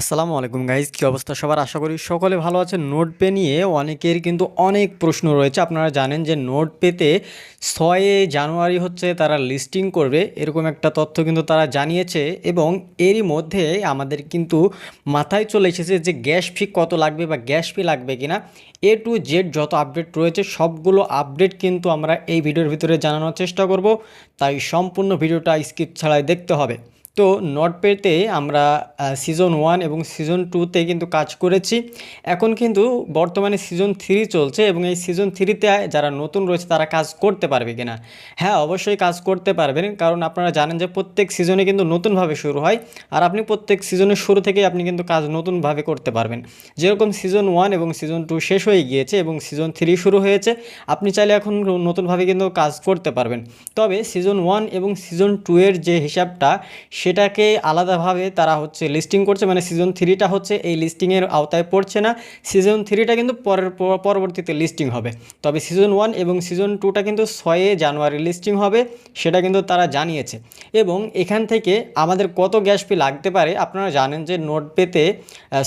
আসসালামু আলাইকুম গাইজ কী অবস্থা সবার? আশা করি সকলে ভালো আছে নোট পে নিয়ে অনেকের কিন্তু অনেক প্রশ্ন রয়েছে। আপনারা জানেন যে নোট পেতে ছয়ে জানুয়ারি হচ্ছে তারা লিস্টিং করবে। এরকম একটা তথ্য কিন্তু তারা জানিয়েছে এবং এরই মধ্যে আমাদের কিন্তু মাথায় চলে এসেছে যে গ্যাস ফি কত লাগবে বা গ্যাস ফি লাগবে কিনা। এ টু জেড যত আপডেট রয়েছে, সবগুলো আপডেট কিন্তু আমরা এই ভিডিওর ভিতরে জানানোর চেষ্টা করব। তাই সম্পূর্ণ ভিডিওটা স্কিপ ছাড়াই দেখতে হবে। তো নট পেতে আমরা সিজন ওয়ান এবং সিজন টুতে কিন্তু কাজ করেছি। এখন কিন্তু বর্তমানে সিজন থ্রি চলছে এবং এই সিজন থ্রিতে যারা নতুন রয়েছে তারা কাজ করতে পারবে কিনা? হ্যাঁ অবশ্যই কাজ করতে পারবেন, কারণ আপনারা জানেন যে প্রত্যেক সিজনে কিন্তু নতুনভাবে শুরু হয় আর আপনি প্রত্যেক সিজনের শুরু থেকেই আপনি কিন্তু কাজ নতুনভাবে করতে পারবেন। যেরকম সিজন ওয়ান এবং সিজন টু শেষ হয়ে গিয়েছে এবং সিজন থ্রি শুরু হয়েছে, আপনি চাইলে এখন নতুনভাবে কিন্তু কাজ করতে পারবেন। তবে সিজন ওয়ান এবং সিজন টু এর যে হিসাবটা সেটাকে আলাদাভাবে তারা হচ্ছে লিস্টিং করছে মানে সিজন থ্রিটা হচ্ছে এই লিস্টিংয়ের আওতায় পড়ছে না। সিজন থ্রিটা কিন্তু পরের পরবর্তীতে লিস্টিং হবে। তবে সিজন ওয়ান এবং সিজন টুটা কিন্তু ছয়ে জানুয়ারি লিস্টিং হবে, সেটা কিন্তু তারা জানিয়েছে। এবং এখান থেকে আমাদের কত গ্যাস ফি লাগতে পারে, আপনারা জানেন যে নোট পেতে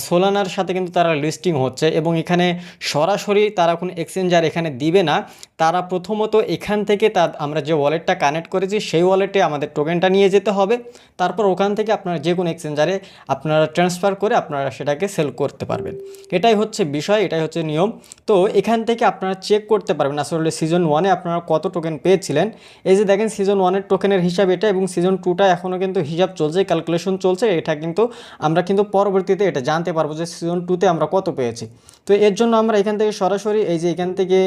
সোলানার সাথে কিন্তু তারা লিস্টিং হচ্ছে এবং এখানে সরাসরি তারা কোনো এক্সচেঞ্জার এখানে দিবে না। তারা প্রথমত এখান থেকে তার আমরা যে ওয়ালেটটা কানেক্ট করেছি, সেই ওয়ালেটে আমাদের টোকেনটা নিয়ে যেতে হবে। তারপর ওখান থেকে আপনারা যে কোনো এক্সচেঞ্জারে আপনারা ট্রান্সফার করে আপনারা সেটাকে সেল করতে পারবেন। এটাই হচ্ছে বিষয়, এটাই হচ্ছে নিয়ম। তো এখান থেকে আপনারা চেক করতে পারবেন আসলে সিজন ওয়ানে আপনারা কত টোকেন পেয়েছিলেন। এই যে দেখেন সিজন ওয়ানের টোকেনের হিসাব এটা এবং সিজন টুটা এখনও কিন্তু হিসাব চলছে ক্যালকুলেশন চলছে। এটা কিন্তু আমরা কিন্তু পরবর্তীতে এটা জানতে পারব যে সিজন টুতে আমরা কত পেয়েছি। তো এর জন্য আমরা এখান থেকে সরাসরি এই যে এখান থেকে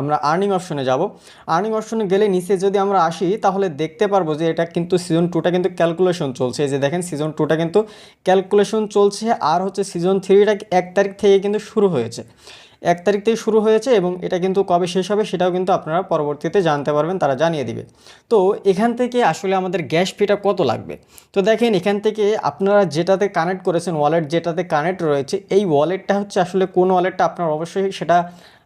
আমরা আর্নিং অপশনে যাব। আর্নিং অপশনে গেলে নিচে যদি আমরা আসি, তাহলে দেখতে পারব যে এটা কিন্তু সিজন টুটা কিন্তু ক্যালকুলেশন চলছে। যে দেখেন সিজন টুটা কিন্তু ক্যালকুলেশন চলছে, আর হচ্ছে সিজন থ্রিটা এক তারিখ থেকে কিন্তু শুরু হয়েছে। এক তারিখ থেকে শুরু হয়েছে এবং এটা কিন্তু কবে শেষ হবে সেটাও কিন্তু আপনারা পরবর্তীতে জানতে পারবেন, তারা জানিয়ে দিবে। তো এখান থেকে আসলে আমাদের গ্যাস ফিটা কত লাগবে? তো দেখেন, এখান থেকে আপনারা যেটাতে কানেক্ট করেছেন ওয়ালেট যেটাতে কানেক্ট রয়েছে, এই ওয়ালেটটা হচ্ছে আসলে কোন ওয়ালেটটা আপনার অবশ্যই সেটা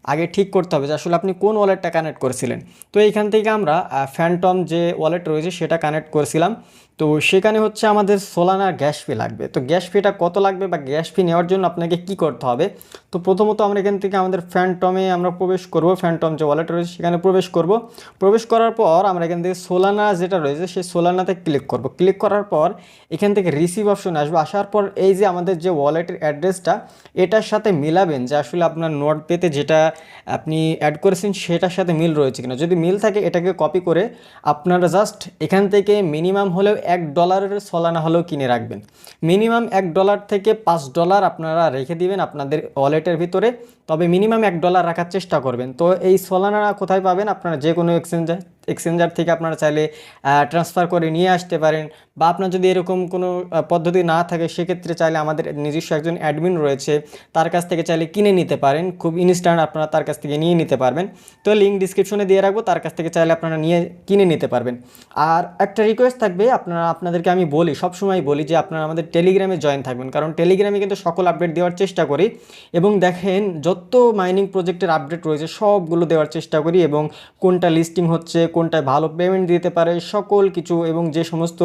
আগে ঠিক করতে হবে যে আসলে আপনি কোন ওয়ালেটটা কানেক্ট করেছিলেন। তো এইখান থেকে আমরা ফ্যান্টম যে ওয়ালেট রয়েছে সেটা কানেক্ট করেছিলাম। তো সেখানে হচ্ছে আমাদের সোলানা গ্যাস ফি লাগবে। তো গ্যাস ফিটা কত লাগবে বা গ্যাস ফি নেওয়ার জন্য আপনাকে কি করতে হবে? তো প্রথমত আমরা এখান থেকে আমাদের ফ্যান্টমে আমরা প্রবেশ করব ফ্যান্টম যে ওয়ালেট রয়েছে সেখানে প্রবেশ করব। প্রবেশ করার পর আমরা এখান থেকে সোলানা যেটা রয়েছে সেই সোলানাতে ক্লিক করব। ক্লিক করার পর এখান থেকে রিসিভ অপশন আসবে। আসার পর এই যে আমাদের যে ওয়ালেটের অ্যাড্রেসটা এটার সাথে মিলাবেন যে আসলে আপনার নোট পেতে যেটা আপনি অ্যাড করেছেন, সেটার সাথে মিল রয়েছে কিনা। যদি মিল থাকে, এটাকে কপি করে আপনারা জাস্ট এখান থেকে মিনিমাম হলেও এক ডলারের সলানা হলেও কিনে রাখবেন। মিনিমাম এক ডলার থেকে পাঁচ ডলার আপনারা রেখে দিবেন আপনাদের ওয়ালেটের ভিতরে। তবে মিনিমাম এক ডলার রাখার চেষ্টা করবেন। তো এই সলানা কোথায় পাবেন? আপনারা যে কোনো এক্সচেঞ্জার এক্সচেঞ্জার থেকে আপনারা চাইলে ট্রান্সফার করে নিয়ে আসতে পারেন। বা আপনার যদি এরকম কোনো পদ্ধতি না থাকে, সেক্ষেত্রে চাইলে আমাদের নিজস্ব একজন অ্যাডমিন রয়েছে, তার কাছ থেকে চাইলে কিনে নিতে পারেন। খুব ইনস্ট্যান্ট আপনারা তার কাছ থেকে নিয়ে নিতে পারবেন। তো লিঙ্ক ডিসক্রিপশনে দিয়ে রাখব, তার কাছ থেকে চাইলে আপনারা নিয়ে, কিনে নিতে পারবেন। আর একটা রিকোয়েস্ট থাকবে, আপনারা, আপনাদেরকে আমি বলি, সবসময় বলি যে আপনারা আমাদের টেলিগ্রামে জয়েন থাকবেন। কারণ টেলিগ্রামে কিন্তু সকল আপডেট দেওয়ার চেষ্টা করি এবং দেখেন, যত মাইনিং প্রজেক্টের আপডেট রয়েছে, সবগুলো দেওয়ার চেষ্টা করি এবং কোনটা লিস্টিং হচ্ছে কোনটায় ভালো পেমেন্ট দিতে পারে, সকল কিছু এবং যে সমস্ত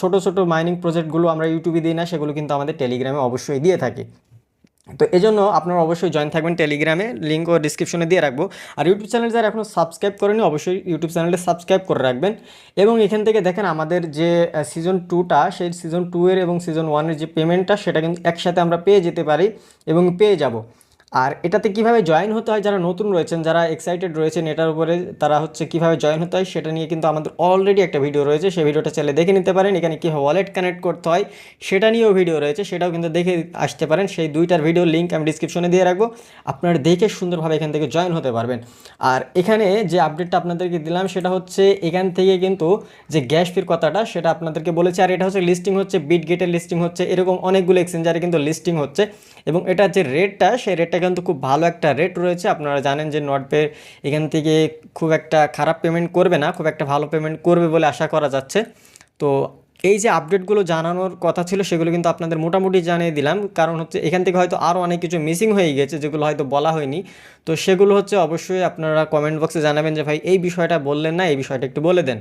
ছোট ছোট মাইনিং প্রজেক্টগুলো আমরা ইউটিউবে দিই না, সেগুলো কিন্তু আমাদের টেলিগ্রামে অবশ্যই দিয়ে থাকি। তো এই জন্য আপনারা অবশ্যই জয়েন থাকবেন টেলিগ্রামে লিঙ্ক ও ডিসক্রিপশনে দিয়ে রাখব। আর ইউটিউব চ্যানেল যারা এখনও সাবস্ক্রাইব করেনি অবশ্যই ইউটিউব চ্যানেলটা সাবস্ক্রাইব করে রাখবেন। এবং এখান থেকে দেখেন আমাদের যে সিজন টুটা সেই সিজন টু এর এবং সিজন ওয়ানের যে পেমেন্টটা সেটা কিন্তু একসাথে আমরা পেয়ে যেতে পারি এবং পেয়ে যাব। আর এটাতে কীভাবে জয়েন হতে হয়, যারা নতুন রয়েছেন, যারা এক্সাইটেড রয়েছেন, এটার উপরে তারা হচ্ছে কীভাবে জয়েন হতে হয়, সেটা নিয়ে কিন্তু আমাদের অলরেডি একটা ভিডিও রয়েছে। সেই ভিডিওটা চাইলে দেখে নিতে পারেন, এখানে কীভাবে ওয়ালেট কানেক্ট করতে হয়, সেটা নিয়েও ভিডিও রয়েছে, সেটাও কিন্তু দেখে আসতে পারেন। সেই দুইটার ভিডিও লিঙ্ক আমি ডিসক্রিপশনে দিয়ে রাখব, আপনারা দেখে সুন্দরভাবে এখান থেকে জয়েন হতে পারবেন। আর এখানে যে আপডেটটা আপনাদেরকে দিলাম, সেটা হচ্ছে এখান থেকে কিন্তু যে গ্যাস ফির কথাটা, সেটা আপনাদেরকে বলেছে, আর এটা হচ্ছে লিস্টিং হচ্ছে বিট গেটের লিস্টিং হচ্ছে, এরকম অনেকগুলো এক্সচেঞ্জারে কিন্তু লিস্টিং হচ্ছে। এবং এটা যে রেটটা সেই রেটটা কিন্তু খুব ভালো একটা রেট রয়েছে। আপনারা জানেন যে নটপে এখান থেকে খুব একটা খারাপ পেমেন্ট করবে না, খুব একটা ভালো পেমেন্ট করবে বলে আশা করা যাচ্ছে। তো এই যে আপডেটগুলো জানানোর কথা ছিল, সেগুলো কিন্তু আপনাদের মোটামুটি জানিয়ে দিলাম। কারণ হচ্ছে এখান থেকে হয়তো আরও অনেক কিছু মিসিং হয়ে গেছে, যেগুলো হয়তো বলা হয়নি। তো সেগুলো হচ্ছে অবশ্যই আপনারা কমেন্ট বক্সে জানাবেন যে, ভাই, এই বিষয়টা বললেন না, এই বিষয়টা একটু বলে দেন।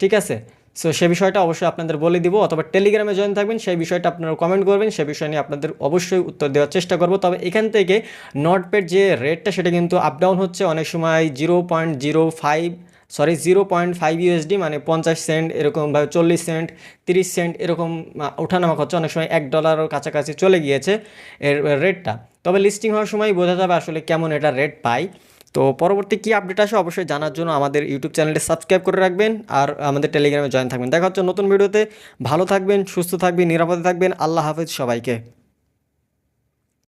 ঠিক আছে? সো সে বিষয়টা অবশ্যই আপনাদের বলে দিব, অথবা টেলিগ্রামে জয়েন থাকবেন, সেই বিষয়টা আপনারা কমেন্ট করবেন, সে বিষয় নিয়ে আপনাদের অবশ্যই উত্তর দেওয়ার চেষ্টা করব। তবে এখান থেকে নটপেড যে রেটটা সেটা কিন্তু আপ ডাউন হচ্ছে, অনেক সময় zero point zero five sorry zero point five USD মানে পঞ্চাশ সেন্ট এরকমভাবে চল্লিশ সেন্ট তিরিশ সেন্ট এরকম ওঠানামা করছে অনেক সময় এক ডলারের কাছাকাছি চলে গিয়েছে এর রেটটা তবে লিস্টিং হওয়ার সময় বোঝা যাবে আসলে কেমন এটা রেট পাই। তো পরবর্তী কী আপডেট আসে অবশ্যই জানার জন্য আমাদের ইউটিউব চ্যানেলটি সাবস্ক্রাইব করে রাখবেন আর আমাদের টেলিগ্রামে জয়েন থাকবেন। দেখা হচ্ছে নতুন ভিডিওতে ভালো থাকবেন, সুস্থ থাকবেন, নিরাপদে থাকবেন। আল্লাহ হাফেজ সবাইকে।